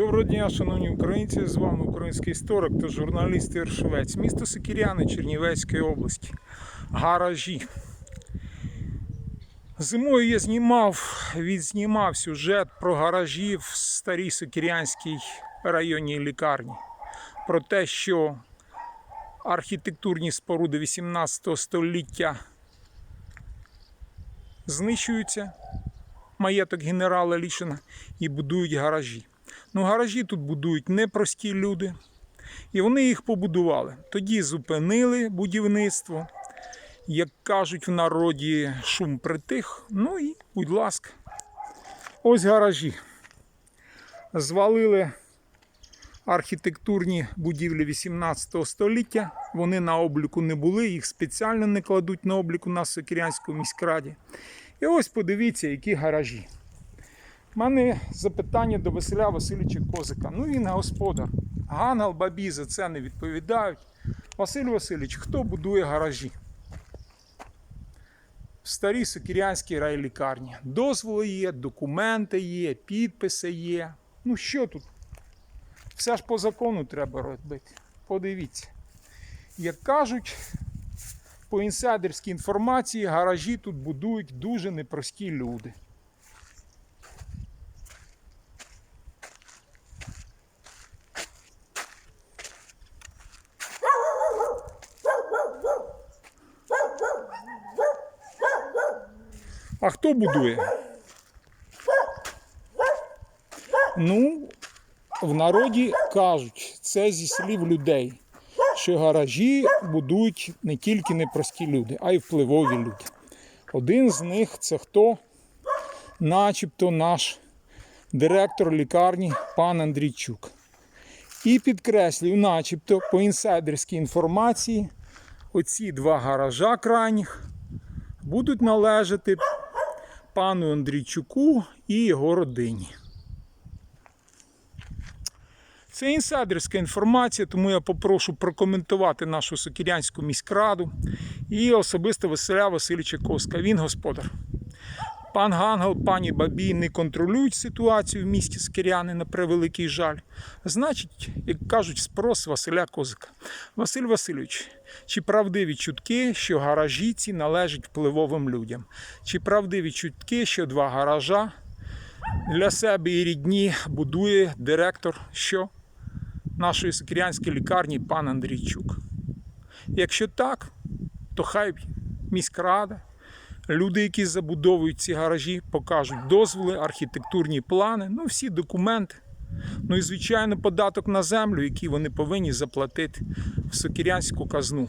Доброго дня, шановні українці! З вами український історик та журналіст Ігор Швець. Місто Сокіряни Чернівецької області. Гаражі. Зимою я знімав, відзнімав сюжет про гаражі в старій Сокірянській районній лікарні. Про те, що архітектурні споруди 18 століття знищуються, маєток генерала Лішина, і будують гаражі. Ну, гаражі тут будують непрості люди. І вони їх побудували. Тоді зупинили будівництво. Як кажуть в народі, шум притих. Ну і, будь ласка, ось гаражі. Звалили архітектурні будівлі 18 століття. Вони на обліку не були, їх спеціально не кладуть на обліку на Сокірянському міськраді. І ось подивіться, які гаражі. У мене запитання до Василя Васильовича Козика. Ну він господар. Гангал, бабі за це не відповідають. Василь Васильович, хто будує гаражі? В старій Сокірянській райлікарні. Дозволи є, документи є, підписи є. Ну що тут? Все ж по закону треба робити. Подивіться. Як кажуть, по інсайдерській інформації, гаражі тут будують дуже непрості люди. А хто будує? Ну, в народі кажуть, це зі слів людей, що гаражі будують не тільки непрості люди, а й впливові люди. Один з них це хто? Начебто наш директор лікарні пан Андрійчук. І підкреслюю, начебто, по інсайдерській інформації, оці два гаража крайніх будуть належати пану Андрійчуку і його родині. Це інсайдерська інформація, тому я попрошу прокоментувати нашу Сокірянську міськраду і особисто Василя Васильовича Коска. Він господар. Пан Гангел, пані Бабій не контролюють ситуацію в місті Скіряни на превеликий жаль. Значить, як кажуть, спрос Василя Козика. Василь Васильович, чи правдиві чутки, що гаражі ці належать впливовим людям? Чи правдиві чутки, що два гаража для себе і рідні будує директор що? нашої Сокірянської лікарні пан Андрійчук? Якщо так, то хай міськрада, люди, які забудовують ці гаражі, покажуть дозволи, архітектурні плани, ну всі документи. Ну і, звичайно, податок на землю, який вони повинні заплатити в Сокірянську казну.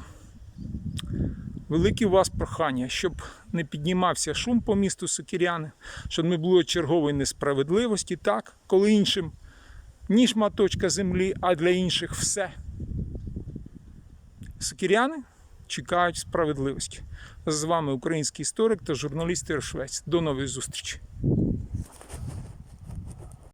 Велике у вас прохання, щоб не піднімався шум по місту Сокіряни, щоб не було чергової несправедливості, так, коли іншим ні шматочка землі, а для інших все. Сокіряни чекають справедливості. З вами український історик та журналіст Іршвець. До нової зустрічі!